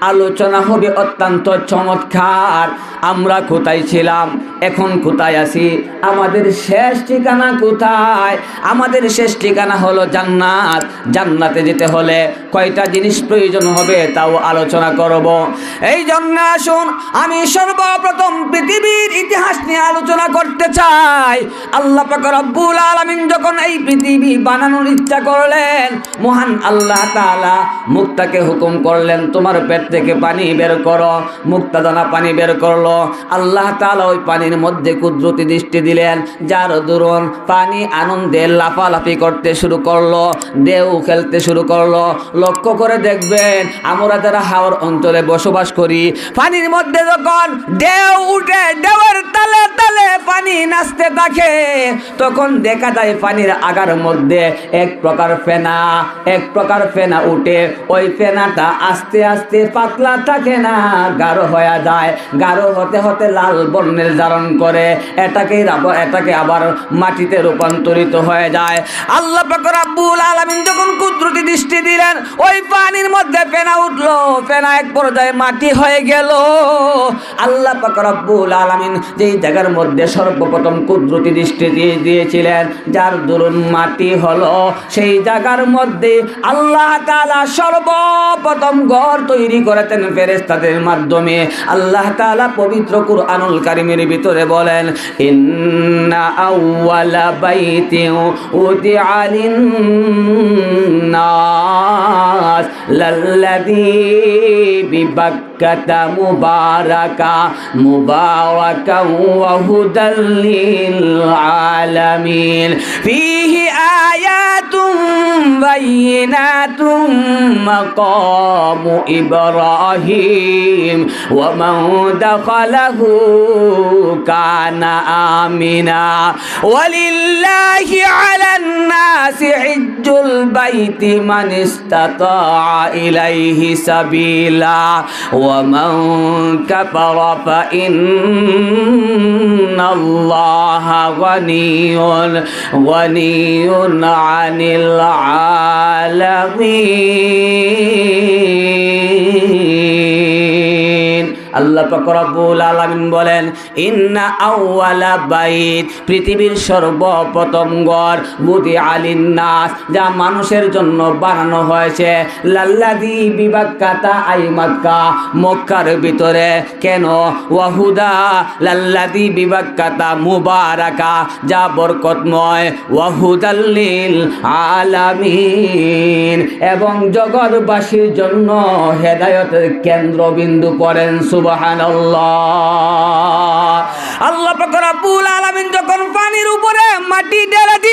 আলোচনা হবে অত্যন্ত চমৎকার। আমরা কোথায় ছিলাম? এখন কোথায় আছি? আমাদের শেষ ঠিকানা কোথায়? আমাদের শেষ ঠিকানা হলো জান্নাত। জান্নাতে যেতে হলে কয়টা জিনিস প্রয়োজন হবে তাও আলোচনা করব। এই জন্য আসুন, আমি সর্বপ্রথম পৃথিবীর ইতিহাস নিয়ে আলোচনা করতে চাই। আল্লাহ রব্বুল আলামিন যখন এই পৃথিবী বানানোর ইচ্ছা করলেন, মহান আল্লাহ তাআলা মুক্তাকে হুকুম করলেন, তোমার পেট থেকে পানি বের করো মুক্তা দানা পানি বের করল। আল্লাহ তাআলা ওই পানির মধ্যে কুদরতি দৃষ্টি দিলেন। যার দরুন পানি আনন্দে লাফালাফি করতে শুরু করল, ঢেউ খেলতে শুরু করল। লক্ষ্য করে দেখবেন, আমরা যারা হাওর অঞ্চলে বসবাস করি, পানির মধ্যে যখন ঢেউ উঠে, ঢেউয়ের তালে তালে পানি নাচতে থাকে, তখন দেখা যায় পানির আগার মধ্যে এক প্রকার ফেনা, এক প্রকার ফেনা উঠে। ওই ফেনাটা আস্তে আস্তে পাতলা থাকে না, গাঢ় হয়ে যায়। গাঢ় হতে হতে লাল বর্ণের ধারণ করে এটাকে এটাকে আবার মাটিতে রূপান্তরিত হয়ে যায়। আল্লাহ পাক রাব্বুল আলামিন যখন কুদরতি দৃষ্টি দিলেন, ওই পানির মধ্যে ফেনা উঠল, ফেনা এক পর্যায়ে মাটি হয়ে গেল। আল্লাহ পাক রব্বুল আলামিন যেই জায়গার মধ্যে সর্বপ্রথম কুদরতি দৃষ্টি দিয়ে দিয়েছিলেন, যার দরুন মাটি হলো, সেই জায়গার মধ্যে আল্লাহ তালা সর্বপ্রথম ঘর তৈরি করেছেন ফেরেশতাদের মাধ্যমে। আল্লাহ তাআলা পবিত্র কুরআনুল কারীমের ভিতরে বলেন, ইন্না আউওয়ালা বাইতিন উদিআ লিন-নাস লাল্লাযী বিবাক্কাতা মুবারাকা মুবারাকা ওয়া হুদাল লিল আলামিন। ফীহি আয়াতুম বাইয়িনাতুম মাকামু ইব্রাহিম ওয়া মান দাখালাহু কানা আমিনা ওয়ালিল্লাহি আলান নাসি হিজ্জুল বাইতি মান ইসতাতাআ ইলাইহি সাবিলা ওয়া মান কাফারা ফা ইন্নাল্লাহা গনিয়ুন العالمين আল্লাহ রব্বুল আলামিন বলেন, ইন্না আউওয়ালা বাইত, পৃথিবীর সর্বপ্রথম ঘর বুদি আলিন নাস যা মানুষের জন্য বানানো হয়েছে। লাল্লাদি বিবাক্কাতা আই মক্কা মক্কার ভিতরে। কেন? ওয়াহুদা লাল্লাদি বিবাক্কাতা মুবারাকা, যা বরকতময়। ওয়াহুদাল্লিল আলামিন। এবং জগৎবাসীর জন্য হেদায়তের কেন্দ্রবিন্দু করেন সুবহানাল্লাহ। আল্লাহ পাক রব্বুল আলামিন যখন পানির উপরে মাটি দিলেন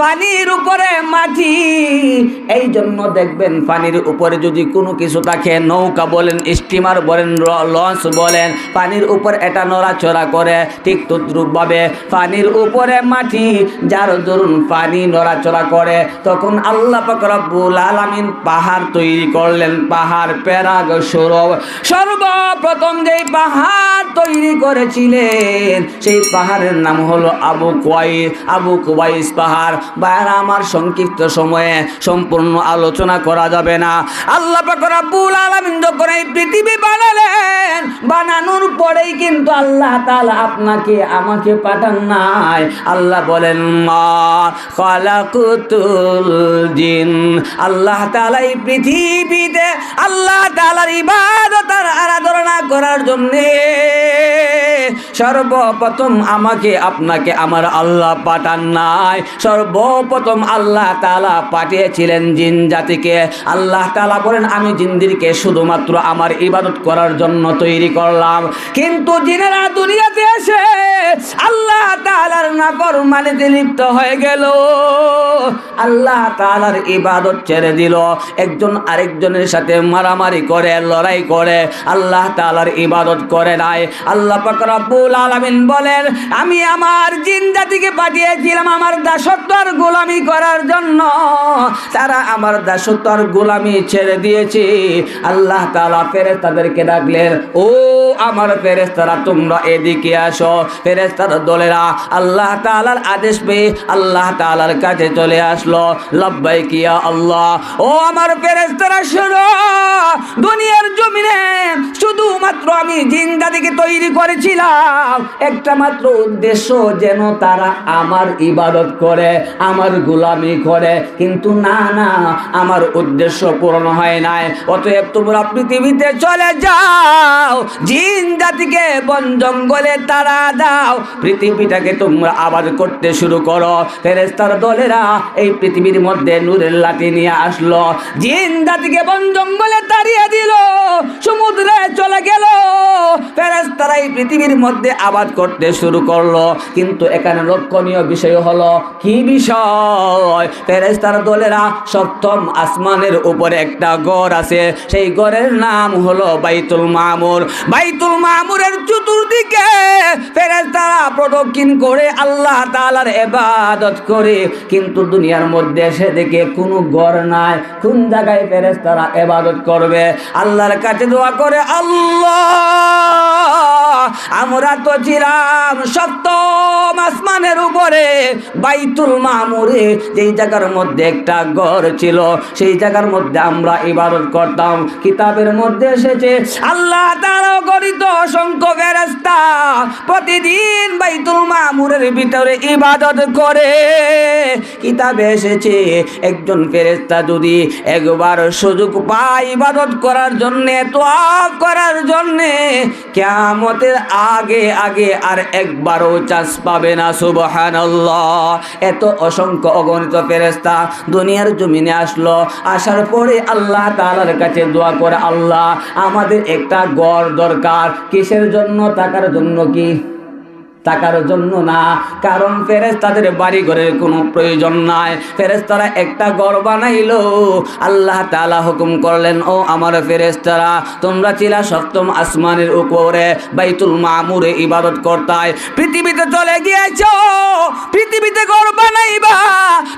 পানির উপরে মাটি। এই জন্য দেখবেন পানির উপরে যদি কোনো কিছু থাকে, নৌকা বলেন স্টিমার বলেন লঞ্চ বলেন, পানির উপর এটা নড়াচড়া করে, ঠিক তদ্রুপভাবে পানির উপরে মাটি, যার ধরুন পানি নড়াচড়া করে, তখন আল্লাহ পাক রব্বুল আলামিন পাহাড় তৈরি করলেন, পাহাড় পেরাগ সৌরভ। সর্বপ্রথম যেই পাহাড় তৈরি করেছিলেন, সেই পাহাড়ের নাম হলো আবু কুয়াইস আবু কুয়াইস পাহাড় বাইরে আমার সংক্ষিপ্ত সময়ে সম্পূর্ণ আলোচনা করা যাবে না। আল্লাহ রব্বুল আলামিন যখন পৃথিবী বানালেন, বানানোর পরেই কিন্তু আল্লাহ তাআলা আপনাকে, আমাকে পাঠান নাই। আল্লাহ বলেন, মা আল্লাহ তাআলা এই পৃথিবীতে আল্লাহ তাআলার ইবাদত আর আরাধনা করার জন্যে সর্বপ্রথম আমাকে, আপনাকে আমার আল্লাহ পাঠান নাই। সর্বপ্রথম আল্লাহ তালা পাঠিয়েছিলেন জিন জাতিকে। আল্লাহ তালা বলেন, আমি জিন্দিরকে শুধুমাত্র আমার ইবাদত করার জন্য তৈরি করলাম। কিন্তু জিনেরা দুনিয়াতে এসে আল্লাহ তাআলার নাফরমানিতে লিপ্ত হয়ে গেল। আল্লাহ তাআলার ইবাদত ছেড়ে দিল। একজন আরেকজনের সাথে মারামারি করে, লড়াই করে। আল্লাহ তাআলার ইবাদত করে নাই। আল্লাহ রব্বুল বলেন, আমি আমার পাঠিয়েছিলাম আমার দাসত্ব আর গোলামি করার জন্য। তারা আমার দাসত্ব আর গোলামি ছেড়ে দিয়েছে। আল্লাহ তাআলা ফেরেশতাদেরকে ডাকলেন, ও আমার ফেরেশতারা, তোমরা এদিকে আসো। ফেরেশতার দলেরা, আল্লাহ তাআলার আদেশ পেয়ে আল্লাহ তালার কাছে চলে আসলো। লব্বাই কিয়া আল্লাহ, ও আমার ফেরেশতারা, শোনো, দুনিয়ার জমিনে শুধুমাত্র আমি জিন্দাদিকে তৈরি করেছিলাম। একটা মাত্র উদ্দেশ্য যেন তারা আমার ইবাদত করে, আমার গোলামি করে। কিন্তু না না, আমার উদ্দেশ্য পূরণ হয় নাই। অতএব তোমরা পৃথিবীতে চলে যাও। জিন জাতিকে বন জঙ্গলে তারা দাও। পৃথিবীটাকে তোমরা আবাদ করতে শুরু করো। ফেরেস্তার দলেরা এই পৃথিবীর মধ্যে নূরের লাঠি নিয়ে আসলো। জিন জাতিকে বন জঙ্গলে তাড়িয়ে দিল। সমুদ্রে চলে গেল ফেরেস্তারা এই পৃথিবীর মধ্যে আবাদ করতে শুরু করল। কিন্তু এখানে লক্ষণীয় বিষয় হলো, কি বিষয়? ফেরেস্তার দলেরা সপ্তম আসমানের উপরে একটা গড় আছে। সেই গড়ের নাম হলো বাইতুল মামুর। বাইতুল মামুরের চতুর্দিকে ফেরেস্তারা প্রদক্ষিণ করে আল্লাহ তাআলার ইবাদত করে। কিন্তু দুনিয়ার মধ্যে এসে দেখে কোনো গড় নাই। কোন জায়গায় ফেরেস্তারা এবাদত করবে? আল্লাহর কাছে দোয়া করে, আল্লাহ আমরা তো ছিলাম সপ্তম আসমানের উপরে, বাইতুল মামুরে। যেই জায়গার মধ্যে একটা ঘর ছিল, সেই জায়গার মধ্যে আমরা ইবাদত করতাম। কিতাবের মধ্যে এসেছে, আল্লাহ তারা গরিত অসংখ্য ফেরেস্তা প্রতিদিন বাইতুল মামুরের ভিতরে ইবাদত করে। কিতাবে এসেছে, একজন ফেরেস্তা যদি একবার সুযোগ পায় ইবাদত করার জন্যে তোয়াব করার জন্যে কেমতের আগে আগে আর একবারও চাষ পাবে না সুবহান এত অসংখ্য অগণিত ফেরেস্তা দুনিয়ার জমিনে আসলো, আসার পরে আল্লাহ তালার কাছে দোয়া করে, আল্লাহ, আমাদের একটা গড় দরকার, কিসের জন্য টাকার জন্য কি? টাকার জন্য না। কারণ ফেরেস তাদের বাড়ি ঘরের কোনো প্রয়োজন নাই। ফেরেস্তারা একটা ঘর বানাইলো। আল্লাহ তাআলা হুকুম করলেন, ও আমার ফেরেস্তারা তোমরা ছিলা সপ্তম আসমানের উপরে, বাইতুল মামুরে ইবাদত করতায়। পৃথিবীতে চলে গিয়েছ, পৃথিবীতে ঘর বানাইবা।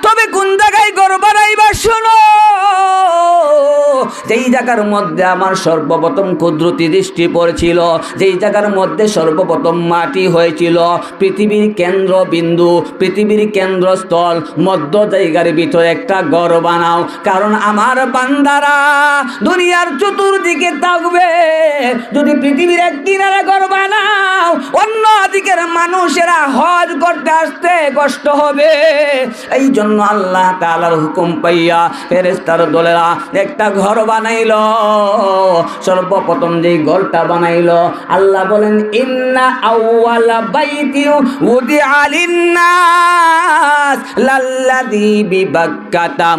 তবে কোন জায়গায় ঘর বানাইবা শোনো। যেই জায়গার মধ্যে আমার সর্বপ্রথম কুদরতি দৃষ্টি পড়েছিল, যেই জায়গার মধ্যে সর্বপ্রথম মাটি হয়েছিল পৃথিবীর কেন্দ্র বিন্দু পৃথিবীর কেন্দ্রস্থল, মধ্য জায়গার ভিতরে একটা ঘর বানাও। কারণ আমার বান্দারা দুনিয়ার চতুর্দিকে থাকবে। যদি পৃথিবীর এক কিনারে ঘর বানাও, অন্য দিকের মানুষেরা হজ করতে আসতে কষ্ট হবে। এই জন্য আল্লাহ তাআলার হুকুম পাইয়া ফেরেস্তার দলেরা একটা ঘর বানাইল। সর্বপ্রথম যেই ঘরটা বানাইল, আল্লাহ বলেন, ইন্না আউয়ালা বাইতি উদিআ ودع للناس للذي ببكة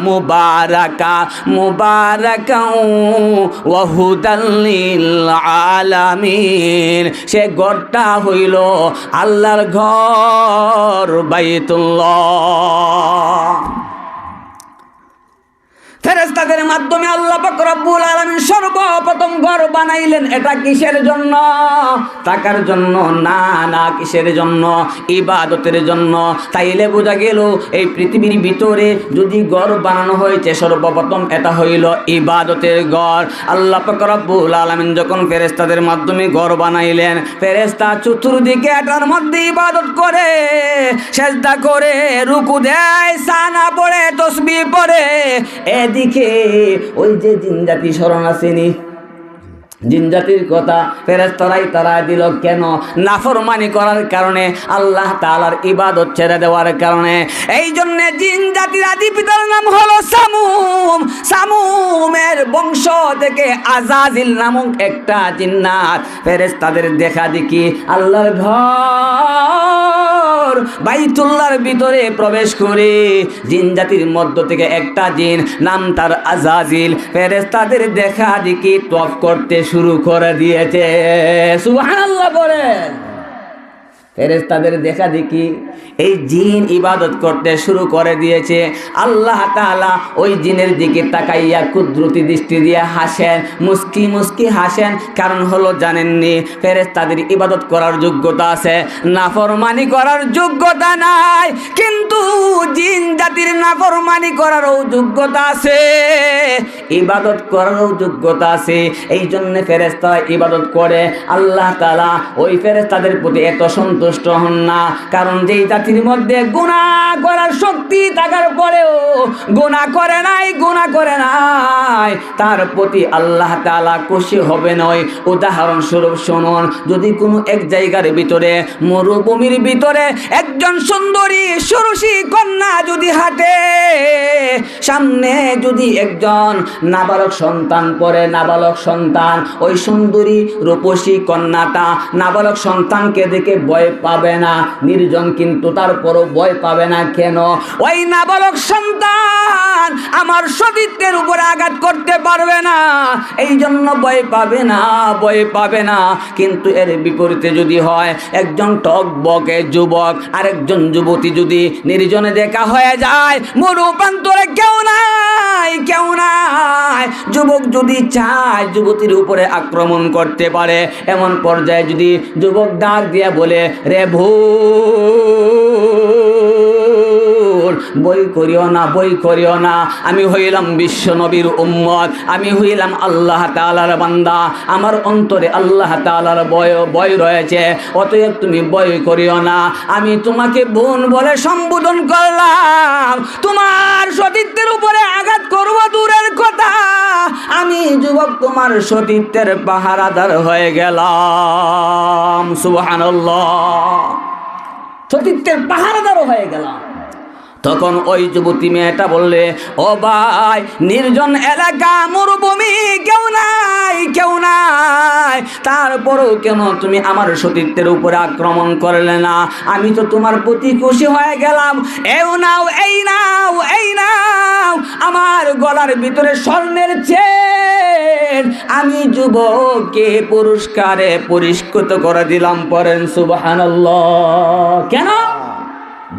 মুবারাকাও ওয়া وهدى للعالمين. সে ঘরটা হইল আল্লাহর ঘর, বাইতুল্লাহ। ফেরেস্তাদের মাধ্যমে আল্লাহ রব্বুল আলামিন সর্বপ্রথম ঘর বানাইলেন। এটা কিসের জন্য? টাকার জন্য? না না, কিসের জন্য? ইবাদতের জন্য? তাইলে বোঝা গেল, এই পৃথিবীর ভিতরে যদি ঘর বানানো হয়েছে, সর্বপ্রথম এটা হইল ইবাদতের ঘর। আল্লাহ রব্বুল আলামিন যখন ফেরেস্তাদের মাধ্যমে ঘর বানাইলেন ফেরেস্তা চতুর্দিকে এটার মধ্যে ইবাদত করে, সেজদা করে, রুকু দেয়, সানা পড়ে, তসবি পড়ে এদিকে ওই যে জিনজাতি স্মরণ আসেনি? জিনজাতির কথা ফেরেস্তরাই তারা দিল, কেন? নাফরমানি করার কারণে, আল্লাহ তালার ইবাদত ছেড়ে দেওয়ার কারণে। এই জন্য জিন জাতির আদি পিতার নাম হলো সামুম। সামুমের বংশ থেকে আজাজিল নামক একটা জিন্নাত ফেরেস্তাদের দেখা দেখি। আল্লাহর ঘর। বাইতুল্লাহর ভিতরে প্রবেশ করে জিন জাতির মধ্য থেকে একটা জিন, নাম তার আজাজিল ফেরেস্তাদের দেখা দেখি তফ করতে শুরু করে দিয়েছে। সুবহানাল্লাহ ফেরেস্তাদের দেখা দেখি এই জিন ইবাদত করতে শুরু করে দিয়েছে। আল্লাহ তাআলা ওই জিনের দিকে তাকাইয়া কুদরতি দৃষ্টি দিয়ে হাসেন, মুস্কি মুস্কি হাসেন। কারণ হলো জানেননি ফেরেস্তাদের ইবাদত করার যোগ্যতা আছে। নাফরমানি করার যোগ্যতা নাই, কিন্তু জিন জাতির নাফরমানি করারও যোগ্যতা আছে। ইবাদত করারও যোগ্যতা আছে। এই জন্য ফেরেস্তা ইবাদত করে। আল্লাহ তালা ওই ফেরেস্তাদের প্রতি এত সন্তুষ্ট হন না। কারণ যেই জাতির মধ্যে গুণা করার শক্তি থাকার পরেও গুণা করে নাই, গুণা করে নাই, তার প্রতি আল্লাহ তালা খুশি হবে নয় উদাহরণস্বরূপ শুনুন, যদি কোনো এক জায়গার ভিতরে, মরুভূমির ভিতরে একজন সুন্দরী, সুরসী কন্যা যদি হাঁটে, সামনে যদি একজন নাবালক সন্তান পরে নাবালক সন্তান, ওই সুন্দরী রূপসী কন্যাটা নাবালক সন্তানকে দেখে ভয় পাবে না, নির্জন কিন্তু তারপরও ভয় পাবে না কেন? ওই নাবালক সন্তান আমার সতীত্বের উপরে আঘাত করতে পারবে না এই জন্য ভয় পাবে না, ভয় পাবে না। কিন্তু এর বিপরীতে যদি হয়, একজন টক বকে যুবক, আরেকজন যুবতী যদি নির্জনে দেখা হয়ে যায় মরুপান্তরে কেউ নাই, কেউ নাই। যুবক যদি চায়, যুবতীর উপরে আক্রমণ করতে পারে। এমন পর্যায়ে যদি যুবক ডাক দিয়ে বলে, রে ভুল বই করিও না, বই করিও না। আমি হইলাম বিশ্ব নবীর উম্মত। আমি হইলাম আল্লাহ তালার বান্দা। আমার অন্তরে আল্লাহ তালার বয় বয় রয়েছে। অতএব তুমি বই করিও না। আমি তোমাকে বোন বলে সম্বোধন করলাম। তোমার সতীত্বের উপরে আঘাত করব দূরের কথা। আমি যুবক, তোমার সতীত্বের পাহারাদার হয়ে গেলাম। সুবহানাল্লাহ। সতীত্বের পাহারাদারও হয়ে গেলাম। তখন ওই যুবতী মেয়েটা বললে, ও ভাই, নির্জন এলাকা, মরুভূমি, কেউ নাই কেউ নাই। তারপরেও কেন তুমি আমার সতীত্বের উপরে আক্রমণ করলে না? আমি তো তোমার প্রতি খুশি হয়ে গেলাম। এও নাও, এই নাও এই নাও। আমার গলার ভিতরে স্বর্ণের চেন আমি যুবককে পুরস্কারে পুরস্কৃত করে দিলাম পরেন সুবহানাল্লাহ। কেন?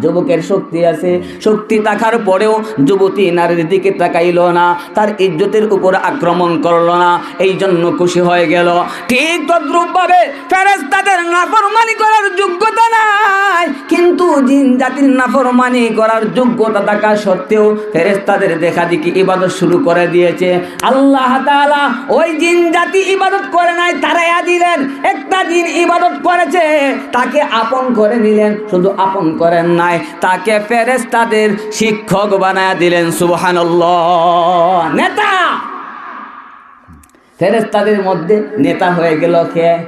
যুবকের শক্তি আছে। শক্তি থাকার পরেও যুবতী নারীর দিকে তাকাইল না। তার ইজ্জতের উপর আক্রমণ করল না। এই জন্য খুশি হয়ে গেল। ঠিক তদ্রুপভাবে ফেরেস্তাদের নাফরমানি করার যোগ্যতা নাই। কিন্তু জিন জাতির নাফরমানি করার যোগ্যতা থাকা সত্ত্বেও ফেরেস্তাদের দেখা দেখি ইবাদত শুরু করে দিয়েছে। আল্লাহ তাআলা ওই জিন জাতি ইবাদত করে নাই, তারাইয়া দিলেন। একটা জিন ইবাদত করেছে, তাকে আপন করে নিলেন। শুধু আপন করেন নাই। তাকে ফেরেস্তাদের শিক্ষক বানায় দিলেন সুবহান নেতা! ফেরেস্তাদের মধ্যে নেতা হয়ে গেল কে?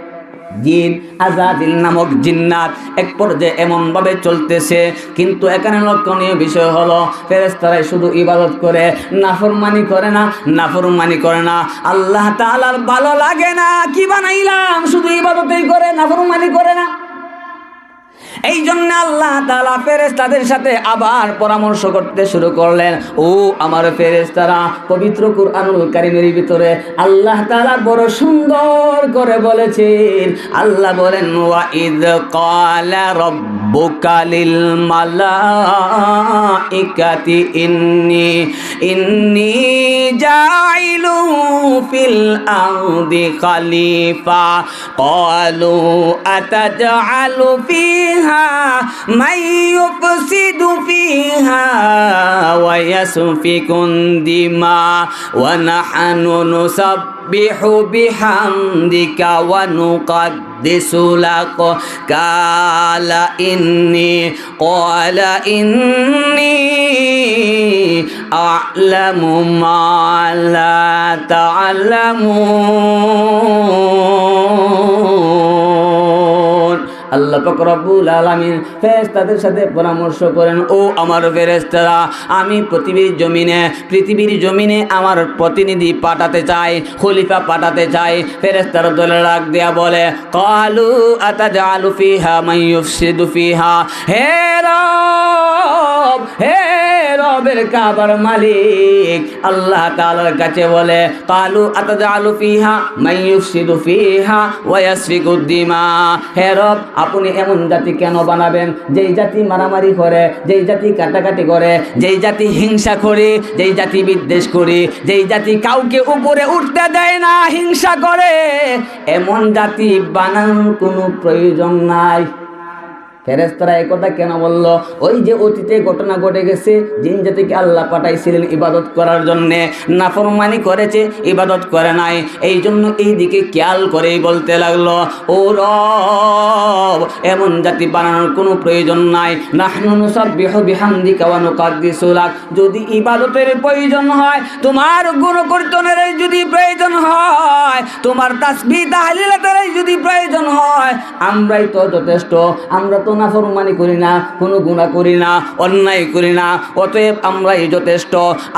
জিন, আজাদিল নামক জিন্নাত। এক পর্যায়ে এমনভাবে চলতেছে, কিন্তু এখানে লক্ষণীয় বিষয় হলো ফেরেস্তারাই শুধু ইবাদত করে, নাফরমানি করে না, নাফরমানি করে না। আল্লাহ তাআলার ভালো লাগে না, কি বানাইলাম? শুধু ইবাদতেই করে, নাফরমানি করে না। এই জন্য আল্লাহ তালা ফেরেস্তাদের সাথে আবার পরামর্শ করতে শুরু করলেন। ও আমার ফেরেস্তারা পবিত্র কুরআনুল কারিমের ভিতরে আল্লাহ তালা বড় সুন্দর করে বলেছেন। আল্লাহ বলেন ওয়াইদ ক্বালা রাব্বুকা লিল মালাইকাতি ইন্নি ইন্নি জাইলু ফিল আরদি খলিফা। من يفسد فيها ويسفك الدماء ونحن نسبح بحمدك ونقدس لك. قال إني قال إني أعلم ما لا تعلمون. আল্লাহ পাক রব্বুল আলামিন ফেরেশতাদের সাথে পরামর্শ করেন, ও আমার ফেরেস্তারা আমি পৃথিবীর জমিনে পৃথিবীর জমিনে আমার প্রতিনিধি পাঠাতে চাই, খলিফা পাঠাতে চাই। ফেরেস্তার দলে রাগ দেয়া বলে, কালু আতাজালু ফিহা মান ইউফসিদু ফিহা? হে রব, হে রবের কাবার মালিক, আল্লাহ তাআলার কাছে বলে, কালু আতাজালু ফিহা মাইয়ুফসিদু ফিহা ওয়া ইয়াসফিকু দিমা। হে রব আপনি এমন জাতি কেন বানাবেন? যেই জাতি মারামারি করে, যেই জাতি কাটাকাটি করে, যেই জাতি হিংসা করে, যেই জাতি বিদ্বেষ করে, যেই জাতি কাউকে উপরে উঠতে দেয় না, হিংসা করে। এমন জাতি বানানোর কোনো প্রয়োজন নাই। ফেরেস্তারা এই কথা কেন বলল? ওই যে অতীতে ঘটনা ঘটে গেছে, জিন জাতিকে আল্লাহ পাঠাইছিলেন ইবাদত করার জন্যে। নাফরমানি করেছে, ইবাদত করে নাই। এই জন্য এই দিকে খেয়াল করেই বলতে লাগল, ও রব, এমন জাতি বানানোর কোনো প্রয়োজন নাই। নাহনু নুসাব্বিহু বিহামদিকা ওয়া নুকাদ্দিসু লাক যদি ইবাদতের প্রয়োজন হয়, তোমার প্রয়োজন হয় তোমার তাসবিহ তাহলিলের যদি প্রয়োজন হয়, আমরাই তো যথেষ্ট। আমরা তো না নাফরমানি করি না, কোনো গুনাহ করি না, অন্যায় করি না, অতএব আমরাই যথেষ্ট।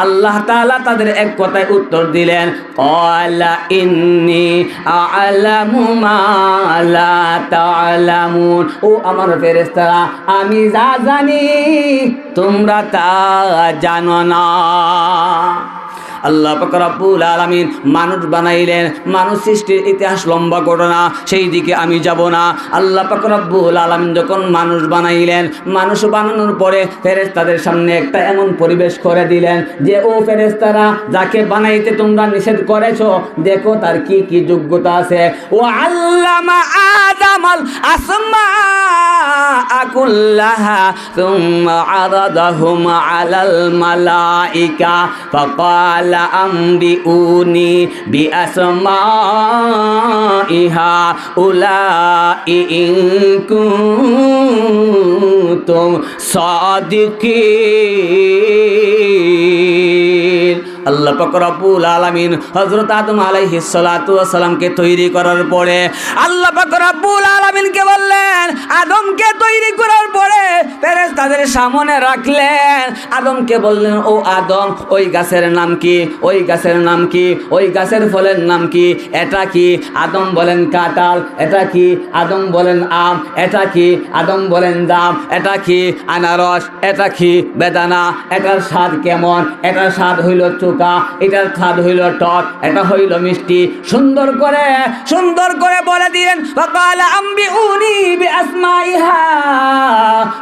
আল্লাহ তাআলা তাদের এক কথায় উত্তর দিলেন, ক্বালা ইন্নী আ'লামু মা লা তা'লামুন ও আমার ফেরেশতারা, আমি যা জানি, তোমরা তা জানো না। আল্লাহ পাক রব্বুল আলামিন মানুষ বানাইলেন মানুষ সৃষ্টির ইতিহাস লম্বা ঘটনা সেই দিকে আমি যাব না আল্লাহ পাক রব্বুল আলামিন যখন মানুষ বানাইলেন মানুষ বানানোর পরে ফেরেশতাদের সামনে একটা এমন পরিবেশ করে দিলেন যে ও ফেরেশতারা যাকে বানাইতে তোমরা নিষেধ করেছো দেখো তার কি কি যোগ্যতা আছে ও আল্লামা আদামাল আসমা كلها ثم عرضهم على الملائكة فقال লাম্বিউনি বিআসমাইহা উলাই ইন কুনতুম সাদিকিন। আল্লাহ পাকরাবুল আলামিন হযরত আদম আলাইহিস সালাতু ওয়াস সালামকে তৈরি করার পরে আল্লাহ পাকরাবুল আলামিনকে বললেন, আদমকে তৈরি করার পরে ফেরেশতাদের সামনে রাখলেন। আদমকে বললেন, ও আদম, ওই গাছের নাম কি? ওই গাছের নাম কি? ওই গাছের ফলের নাম কি? এটা কি? আদম বলেন, কাঁঠাল, এটা কি? আদম বলেন, আম, এটা কি? আদম বলেন দাম এটা কি? আনারস, এটা কি? বেদানা, এটার স্বাদ কেমন? এটার স্বাদ হইল চোকা এটার স্বাদ হইল টক, এটা হইল মিষ্টি। সুন্দর করে সুন্দর করে বলে দিলেন আম্বি উনি আসমাইহা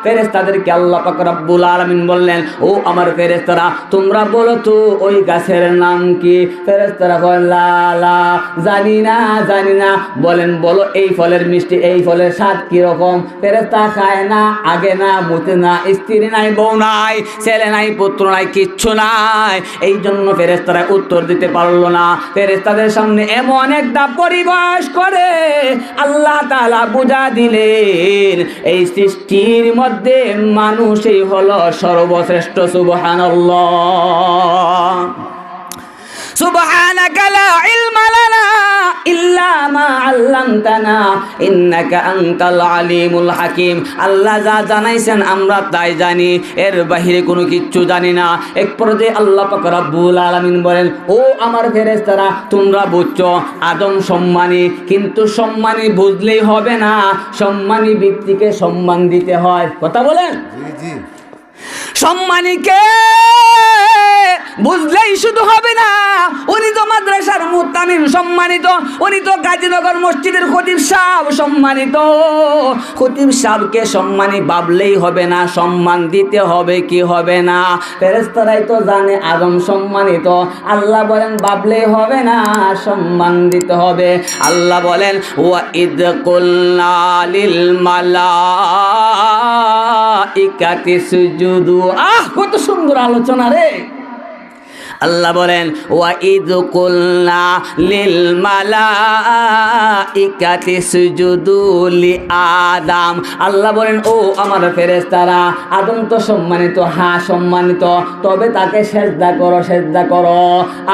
ফেরেশতাদেরকে আল্লাহ পাক রব্বুল আলামিন বললেন, ও আমার ফেরেশতারা, তোমরা বলো তো, ওই গাছের নাম কি? ফেরেশতারা বলেন লা লা, জানি না জানি না। বলেন, বলো, এই ফলের মিষ্টি, এই ফলের স্বাদ কি রকম? ফেরেশতা খায় না, আগে না, মুতে না, স্ত্রী নাই, বউ নাই, ছেলে নাই, পুত্র নাই, কিচ্ছু নাই। এই জন্য ফেরেস্তারা উত্তর দিতে পারল না। ফেরেশতাদের সামনে এমন একটা পরিবেশ করে, আল্লাহ তাআলা বুঝা দিলেন, এই সৃষ্টির মধ্যে মধ্যে মানুষই হলো সর্বশ্রেষ্ঠ সুবহানাল্লাহ। সুবহানাকালা আল্লামতানা ইন্নাকা আনতাল আলিমুল হাকিম। আল্লাহ যা জানাইছেন আমরা তাই জানি এর বাহিরে কোনো কিচ্ছু জানি না। এক পর্যায়ে আল্লাহ পাক রব্বুল আলামিন বলেন ও আমার ফেরেজ ফেরেশতারা তোমরা বুঝছ আদম সম্মানী কিন্তু সম্মানী বুঝলেই হবে না। সম্মানী ব্যক্তিকে সম্মান দিতে হয়। কথা বলেন? সম্মানীকে বুঝলেই শুধু হবে না। উনি তো মাদ্রাসার মুতামিম সম্মানিত। উনি তো গাজীনগর মসজিদের খতিব সাহেব সম্মানিত। খতিব সাহকে সম্মানী ভাবলেই হবে না, সম্মান দিতে হবে কি হবে না? ফেরেস্তারাই তো জানে আদম সম্মানিত। আল্লাহ বলেন ভাবলেই হবে না, সম্মান দিতে হবে। আল্লাহ বলেন, ওয়া ইদ কুল্লা লিল মালাইকাতি সুজুদু। আহ, কত সুন্দর আলোচনা রে! আল্লাহ বলেন লি আদম। আল্লাহ বলেন, ও আমার ফেরেশতারা, আদম তো সম্মানিত হ্যাঁ সম্মানিত, তবে তাকে সেজদা করো সেজদা করো।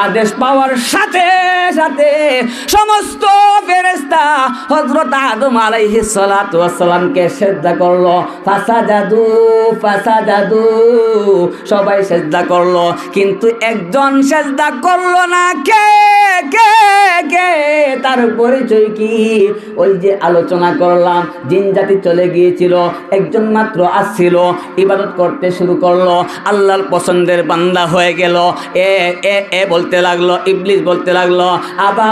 আদেশ পাওয়ার সাথে সাথে সমস্ত ফেরেশতা হযরত আদম আলাইহিস সালাতু ওয়াস সালামকে সেজদা করল। ফাসাজাদু ফাসাজাদু, সবাই সেজদা করল। কিন্তু একজন দুইজন সেজদা করল না, কে কে কে? তার পরিচয় কি? ওই যে আলোচনা করলাম, জিন জাতি চলে গিয়েছিল, একজন মাত্র আসছিল, ইবাদত করতে শুরু করল, আল্লাহর পছন্দের বান্দা হয়ে গেল। এ এ এ বলতে লাগল, ইবলিস বলতে লাগল, আবা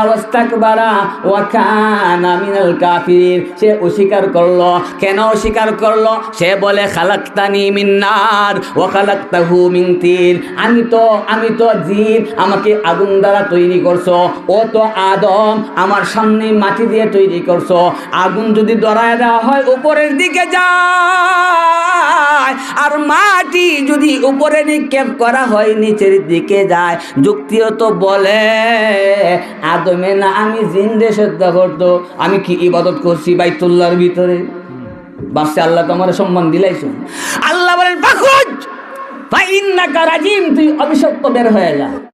বারা ওয়াকানা মিনাল কাফির সে অস্বীকার করল। কেন অস্বীকার করল? সে বলে, খালাক্তানি মিন্নার ও খালাক্তাহু মিন তিন। আমি তো আমি তো জিন আমাকে আগুন দ্বারা তৈরি করছ। ও তো আদম, আমার সামনে মাটি দিয়ে তৈরি করছ। আগুন যদি দরায় দেওয়া হয়, উপরের দিকে যায়। আর মাটি যদি উপরে নিক্ষেপ করা হয়, নিচের দিকে যায়। যুক্তিও তো বলে, আদমে না, আমি জিন্দে শ্রদ্ধা করতো। আমি কি ইবাদত করছি বাইতুল্লাহর ভিতরে? বাসে আল্লাহ তোমার সম্মান দিলাইছো আল্লাহ বলেন বাকুজ ভাই ইন্নাকা রাজিম তুই অভিশপ্ত বের হয়ে যা।